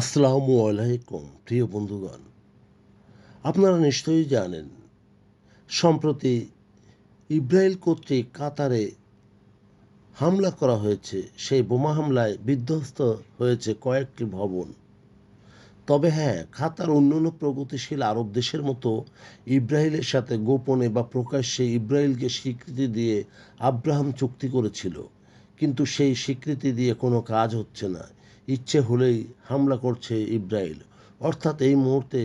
আসসালামু আলাইকুম, প্রিয় বন্ধুগণ। আপনারা নিশ্চয়ই জানেন, সম্প্রতি ইব্রাহিল কর্তৃক কাতারে হামলা করা হয়েছে। সেই বোমা হামলায় বিধ্বস্ত হয়েছে কয়েকটি ভবন। তবে হ্যাঁ কাতার অন্যান্য প্রগতিশীল আরব দেশের মতো ইব্রাহিলের সাথে গোপনে বা প্রকাশ্যে ইব্রাহিলকে স্বীকৃতি দিয়ে আব্রাহাম চুক্তি করেছিল। কিন্তু সেই স্বীকৃতি দিয়ে কোনো কাজ হচ্ছে না। ইচ্ছে হলেই হামলা করছে ইব্রাহিল অর্থাৎ এই মুহূর্তে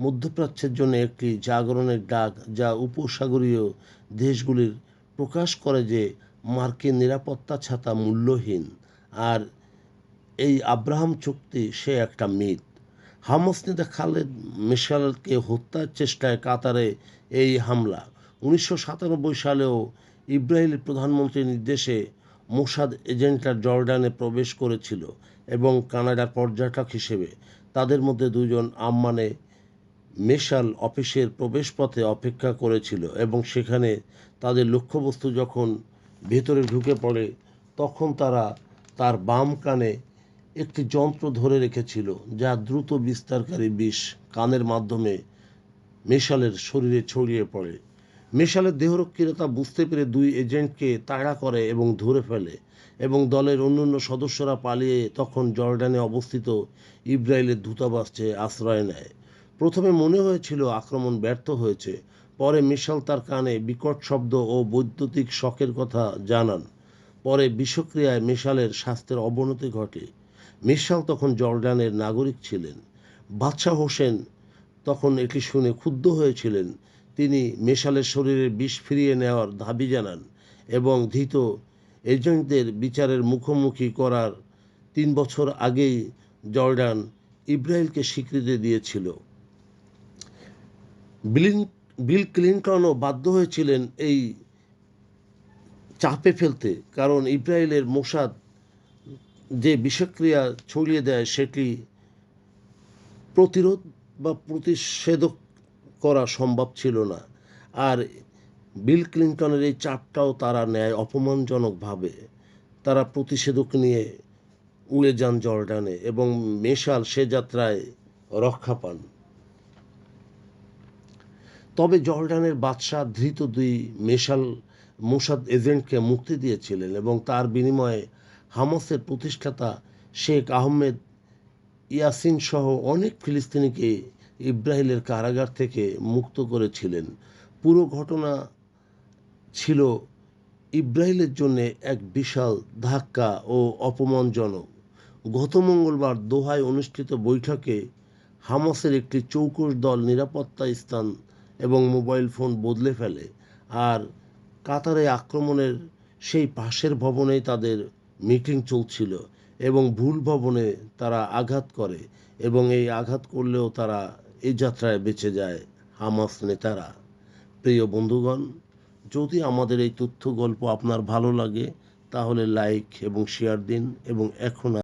মধ্যপ্রাচ্যের জন্য একটি জাগরণের ডাক যা উপসাগরীয় দেশগুলির প্রকাশ করে যে মার্কিন নিরাপত্তা ছাতা মূল্যহীন আর এই আব্রাহাম চুক্তি সে একটা মিথ। হামাস নেতা খালেদ মিশালকে হত্যার চেষ্টায় কাতারে এই হামলা। উনিশশো সাতানব্বই সালেও ইব্রাহিলের প্রধানমন্ত্রীর নির্দেশে মোসাদ এজেন্টরা জর্ডানে প্রবেশ করেছিল এবং কানাডার পর্যটক হিসেবে তাদের মধ্যে দুজন আম্মানে মেশাল অফিসের প্রবেশপথে অপেক্ষা করেছিল এবং সেখানে তাদের লক্ষ্যবস্তু যখন ভেতরে ঢুকে পড়ে, তখন তারা তার বাম কানে একটি যন্ত্র ধরে রেখেছিল যা দ্রুত বিস্তারকারী বিষ কানের মাধ্যমে মেশালের শরীরে ছড়িয়ে পড়ে। মেশালের দেহরক্ষীরা বুঝতে পেরে দুই এজেন্টকে তাড়া করে এবং ধরে ফেলে এবং দলের অন্যান্য সদস্যরা পালিয়ে তখন জর্ডানে অবস্থিত ইব্রাহিলের দূতাবাসে আশ্রয় নেয়। প্রথমে মনে হয়েছিল আক্রমণ ব্যর্থ হয়েছে, পরে মিশাল তার কানে বিকট শব্দ ও বৈদ্যুতিক শকের কথা জানান। পরে বিষক্রিয়ায় মিশালের স্বাস্থ্যের অবনতি ঘটে। মিশাল তখন জর্ডানের নাগরিক ছিলেন। বাদশাহ হোসেন তখন এটি শুনে ক্ষুব্ধ হয়েছিলেন তিনি মেশালের শরীরে বিষ ফিরিয়ে নেওয়ার দাবি জানান এবং ধৃত এজেন্টদের বিচারের মুখোমুখি করার তিন বছর আগেই জর্ডান ইব্রাহিলকে স্বীকৃতি দিয়েছিল। বিলিন, বিল ক্লিন্টনও বাধ্য হয়েছিলেন এই চাপে ফেলতে কারণ ইব্রাহিলের মোসাদ যে বিষক্রিয়া ছড়িয়ে দেয় সেটি প্রতিরোধ বা প্রতিষেধক করা সম্ভব ছিল না। আর বিল ক্লিন্টনের এই চাপটাও তারা নেয় অপমানজনকভাবে। তারা প্রতিষেধক নিয়ে উড়ে যান জর্ডানে এবং মেশাল সে যাত্রায় রক্ষা পান। তবে জর্ডানের বাদশাহ ধৃত দুই মেশাল মোসাদ এজেন্টকে মুক্তি দিয়েছিলেন এবং তার বিনিময়ে হামাসের প্রতিষ্ঠাতা শেখ আহমেদ ইয়াসিন সহ অনেক ফিলিস্তিনিকে ইব্রাহিলের কারাগার থেকে মুক্ত করেছিলেন। পুরো ঘটনা ছিল ইব্রাহিলের জন্য এক বিশাল ধাক্কা ও অপমানজনক। গত মঙ্গলবার দোহায় অনুষ্ঠিত বৈঠকে হামাসের একটি চৌকস দল নিরাপত্তা স্থান এবং মোবাইল ফোন বদলে ফেলে আর কাতারে আক্রমণের সেই পাশের ভবনেই তাদের মিটিং চলছিল এবং ভুল ভবনে তারা আঘাত করে এবং এই আঘাত করলেও তারা এই যাত্রায় বেঁচে যায় হামাস নেতারা। প্রিয় বন্ধুগণ, যদি আমাদের এই তথ্য গল্প আপনার ভালো লাগে, তাহলে লাইক এবং শেয়ার দিন এবং এখন